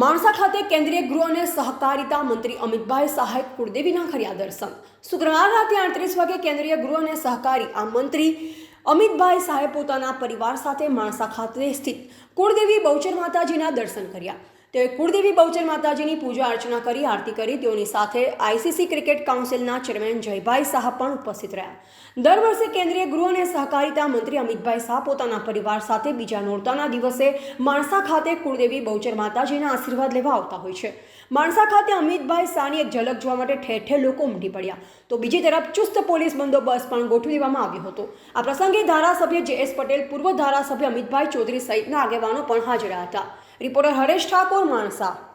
માણસા ખાતે કેન્દ્રીય ગૃહ અને સહકારિતા મંત્રી અમિતભાઈ સહાય કુળદેવીના કર્યા દર્શન. શુક્રવાર રાતે આડત્રીસ વાગે કેન્દ્રીય ગૃહ અને સહકારી આ મંત્રી અમિતભાઈ સાહેબ પોતાના પરિવાર સાથે માણસા ખાતે સ્થિત કુળદેવી બહુચર માતાજીના દર્શન કર્યા. તેઓએ કુળદેવી બહુચર માતાજીની પૂજા અર્ચના કરી, આરતી કરી. તેઓની સાથે આઈસીસી ક્રિકેટ કાઉન્સિલના ચેરમેન જયભાઈ શાહ પણ ઉપસ્થિત રહ્યા. દર વર્ષે કેન્દ્રીય ગૃહ અને સહકારિતા મંત્રી અમિતભાઈ શાહ પોતાના પરિવાર સાથે બીજા નોરતાના દિવસે માણસા ખાતે કુળદેવી બહુચર માતાજીના આશીર્વાદ લેવા આવતા હોય છે. માણસા ખાતે અમિતભાઈ શાહની એક ઝલક જોવા માટે ઠેર ઠેર લોકો ઉમટી પડ્યા. તો બીજી તરફ ચુસ્ત પોલીસ બંદોબસ્ત પણ ગોઠવી દેવામાં આવ્યો હતો. આ પ્રસંગે ધારાસભ્ય જે એસ પટેલ, પૂર્વ ધારાસભ્ય અમિતભાઈ ચૌધરી સહિતના આગેવાનો પણ હાજર હતા. રિપોર્ટર હરેશ ઠાકોર માણસા.